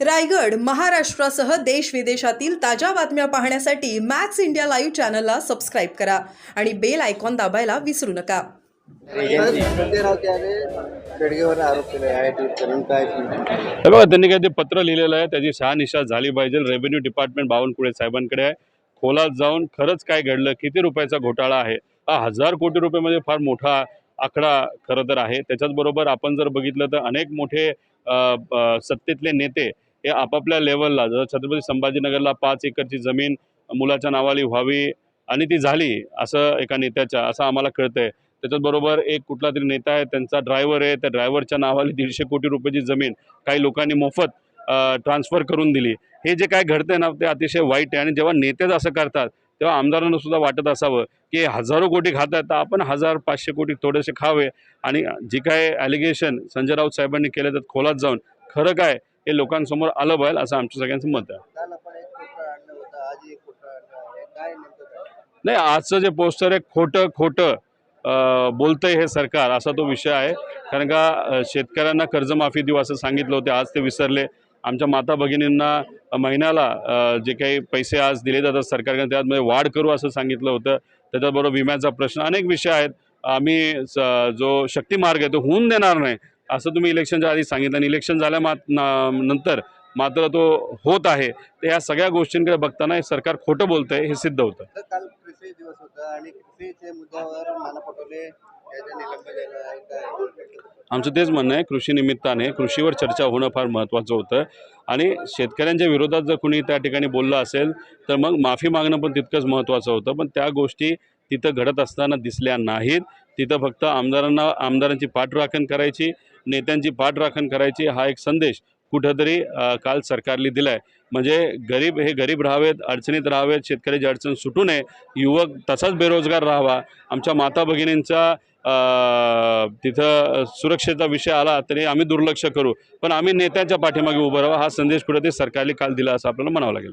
रायगड महाराष्ट्रासह देश विदेशातील ताज्या बातम्या पाहण्यासाठी मॅक्स इंडिया लाईव्ह चॅनलला सबस्क्राईब करा आणि बेल आयकॉन दाबायला विसरू नका. हे बघा त्यांनी काय ते पत्र लिहिलेलं आहे. त्याची शहानिशा झाली पाहिजे. रेव्हेन्यू डिपार्टमेंट बावनकुळे साहेबांकडे आहे. खोलात जाऊन खरंच काय घडलं? किती रुपयाचा घोटाळा आहे? हा हजार कोटी रुपयामध्ये फार मोठा आकडा खरं तर आहे. त्याच्याच बरोबर आपण जर बघितलं तर अनेक मोठे सत्तेतले नेते हे आपापल्या लेवलला जर छत्रपती संभाजीनगरला पाच एकरची जमीन मुलाच्या नावाली व्हावी आणि ती झाली असं एका नेत्याच्या असं आम्हाला कळतंय. त्याच्याचबरोबर एक कुठला तरी नेता आहे त्यांचा ड्रायव्हर आहे त्या ड्रायव्हरच्या नावाली दीडशे कोटी रुपयाची जमीन काही लोकांनी मोफत ट्रान्सफर करून दिली. हे जे काय घडतंय ना ते अतिशय वाईट आहे आणि जेव्हा नेतेच असं करतात तेव्हा आमदारांना सुद्धा वाटत असावं की हजारो कोटी खातात तर आपण हजार पाचशे कोटी थोडेसे खावे. आणि जे काय ॲलिगेशन संजय राऊत साहेबांनी केलं तर खोलात जाऊन खरं काय? हे लोकांसमोर आलं पाहिजे असं आमच्या सगळ्यांचं मत आहे? नाही आजचं जे पोस्टर आहे खोटं खोटं बोलतंय हे सरकार असा तो विषय आहे. कारण का शेतकऱ्यांना कर्जमाफी देऊ असं सांगितलं होते आज ते विसरले. आमच्या माता भगिनींना महिन्याला जे काही पैसे आज दिले जातात सरकारकडे त्यामध्ये वाढ करू असं सांगितलं होतं. त्याच्याबरोबर विम्याचा प्रश्न अनेक विषय आहेत. आम्ही जो शक्तिमार्ग आहे तो होऊन देणार नाही. असं तुम्ही इलेक्शनच्या आधी सांगितलं आणि इलेक्शन झाल्या मात नंतर मात्र तो होत आहे. तर या सगळ्या गोष्टींकडे बघताना हे सरकार खोटं बोलतंय हे सिद्ध होतं. काल कृषी दिवस होता आणि कृषीच्या मुद्द्यावर नाना पटोले आहे. आमचं तेच म्हणणं आहे कृषी निमित्ताने कृषीवर चर्चा होणं फार महत्त्वाचं होतं. आणि शेतकऱ्यांच्या विरोधात जर कुणी त्या ठिकाणी बोललं असेल तर मग माफी मागणं पण तितकंच महत्त्वाचं होतं. पण त्या गोष्टी तिथं घडत असताना दिसल्या नाहीत. तिथं फक्त आमदारांना आमदारांची पाठराखण करायची नेत्यांची पाठराखण करायची हा एक संदेश कुठंतरी काल सरकारने दिला आहे म्हणजे गरीब हे गरीब राहावेत अडचणीत राहावेत शेतकऱ्याची अडचण सुटू नये युवक तसाच बेरोजगार राहावा. आमच्या माता भगिनींचा तिथं सुरक्षेचा विषय आला तरी आम्ही दुर्लक्ष करू. पण आम्ही नेत्यांच्या पाठीमागे उभं राहावं हा संदेश कुठेतरी सरकारने काल दिला असं आपल्याला म्हणावं लागेल.